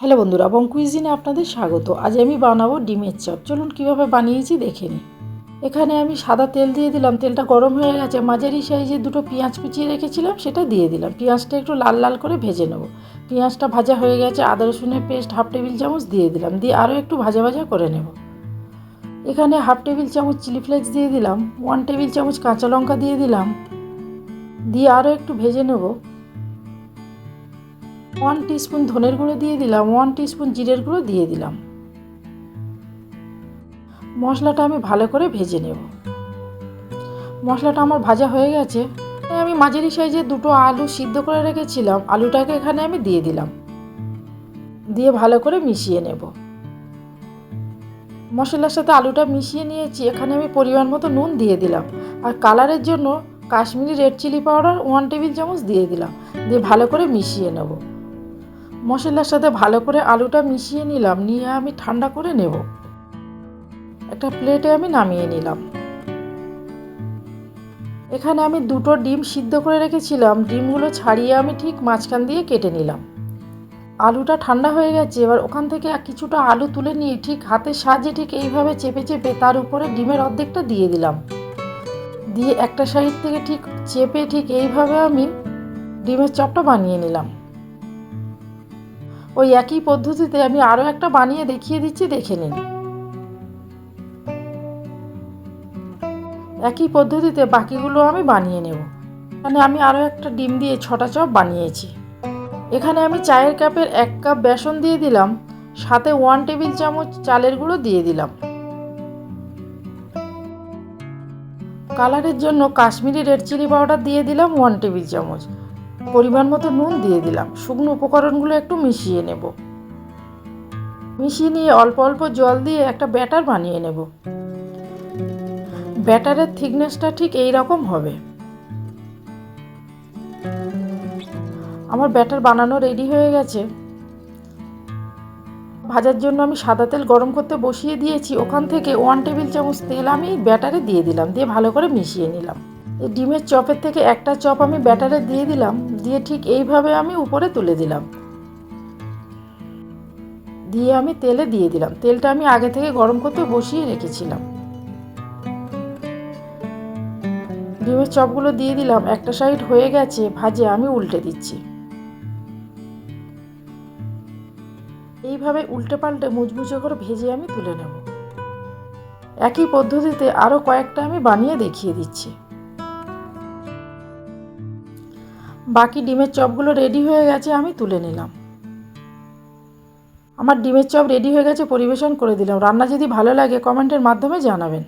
Hello বন্ধুরা বং কুইজিনে আপনাদের স্বাগত। আজ আমি বানাবো ডিমের চপ। চলুন কীভাবে বানিয়েছি দেখে নিই। এখানে আমি সাদা তেল দিয়ে দিলাম। তেলটা গরম হয়ে গেছে। মাঝারি সাইজে দুটো পেঁয়াজ কুচিয়ে রেখেছিলাম, সেটা দিয়ে দিলাম। পেঁয়াজটা একটু লাল লাল করে ভেজে নেব। পেঁয়াজটা ভাজা হয়ে গেছে। আদা, রসুনের পেস্ট, হাফ টেবিল চামচ দিয়ে দিলাম। দিয়ে আরও একটু ভাজা ভাজা করে নেব। এখানে হাফ টেবিল চামচ চিলি ফ্লেক্স দিয়ে দিলাম। ওয়ান টেবিল চামচ কাঁচা লঙ্কা দিয়ে দিলাম। দিয়ে আরও একটু ভেজে নেব। ওয়ান টিস্পুন ধনের গুঁড়ো দিয়ে দিলাম, ওয়ান টিস্পুন জিরের গুঁড়ো দিয়ে দিলাম। মশলাটা আমি ভালো করে ভেজে নেব। মশলাটা আমার ভাজা হয়ে গেছে আমি মাঝারি সাইজে দুটো আলু সিদ্ধ করে রেখেছিলাম, আলুটাকে এখানে আমি দিয়ে দিলাম। দিয়ে ভালো করে মিশিয়ে নেব। মশলার সাথে আলুটা মিশিয়ে নিয়েছি, এখানে আমি পরিমাণ মতো নুন দিয়ে দিলাম। আর কালারের জন্য Kashmiri red chilli powder one table চামচ দিয়ে দিলাম। দিয়ে ভালো করে মিশিয়ে নেব। মশলার সাথে ভালো করে আলুটা মিশিয়ে নিলাম, নিয়ে আমি ঠান্ডা করে নেব। একটা প্লেটে আমি নামিয়ে নিলাম। এখানে আমি দুটো ডিম সিদ্ধ করে রেখেছিলাম। ডিমগুলো ছাড়িয়ে আমি ঠিক মাঝখান দিয়ে কেটে নিলাম। আলুটা ঠান্ডা হয়ে গেছে, এবার ওখান থেকে কিছুটা আলু তুলে নিয়ে ঠিক হাতের সাহায্যে ঠিক এইভাবে চেপে চেপে তার উপরে ডিমের অর্ধেকটা দিয়ে দিলাম। দিয়ে একটা সাইড থেকে ঠিক চেপে ঠিক এইভাবে আমি ডিমের চপটা বানিয়ে নিলাম। ওই একই পদ্ধতিতে আমি আরও একটা বানিয়ে দেখিয়ে দিচ্ছি, দেখে নিন। একই পদ্ধতিতে বাকিগুলো আমি বানিয়ে নেব। এখানে আমি আরও একটা ডিম দিয়ে ছটা চপ বানিয়েছি। এখানে আমি চায়ের কাপের এক কাপ বেসন দিয়ে দিলাম, সাথে ওয়ান টেবিল চামচ চালের গুঁড়ো দিয়ে দিলাম। কালারের জন্য কাশ্মীরি রেড চিলি পাউডার দিয়ে দিলাম ওয়ান টেবিল চামচ। পরিমাণ মতো নুন দিয়ে দিলাম। শুকনো উপকরণগুলো একটু মিশিয়ে নেব। মিশিয়ে নিয়ে অল্প অল্প জল দিয়ে একটা ব্যাটার বানিয়ে নেব। ব্যাটারের থিকনেসটা ঠিক এই রকম হবে। আমার ব্যাটার বানানো রেডি হয়ে গেছে। ভাজার জন্য আমি সাদা তেল গরম করতে বসিয়ে দিয়েছি। ওখান থেকে ওয়ান টেবিল চামচ তেল আমি ব্যাটারে দিয়ে দিলাম। দিয়ে ভালো করে মিশিয়ে নিলাম। ডিমের চপের থেকে একটা চপ আমি ব্যাটারে দিয়ে দিলাম, দিয়ে ঠিক এইভাবে আমি উপরে তুলে দিলাম। দিয়ে আমি তেলে দিয়ে দিলাম। তেলটা আমি আগে থেকে গরম করতে বসিয়ে রেখেছিলাম। ডিমের চপগুলো দিয়ে দিলাম। একটা সাইড হয়ে গেছে, ভাজে আমি উল্টে দিচ্ছি। এইভাবে উল্টে পাল্টে মুচমুচে করে ভেজে আমি তুলে নেব। একই পদ্ধতিতে আরও কয়েকটা আমি বানিয়ে দেখিয়ে দিচ্ছি। বাকি ডিমের চপগুলো রেডি হয়ে গেছে, আমি তুলে নিলাম। আমার ডিমের চপ রেডি হয়ে গেছে, পরিবেশন করে দিলাম। রান্না যদি ভালো লাগে কমেন্টের মাধ্যমে জানাবেন।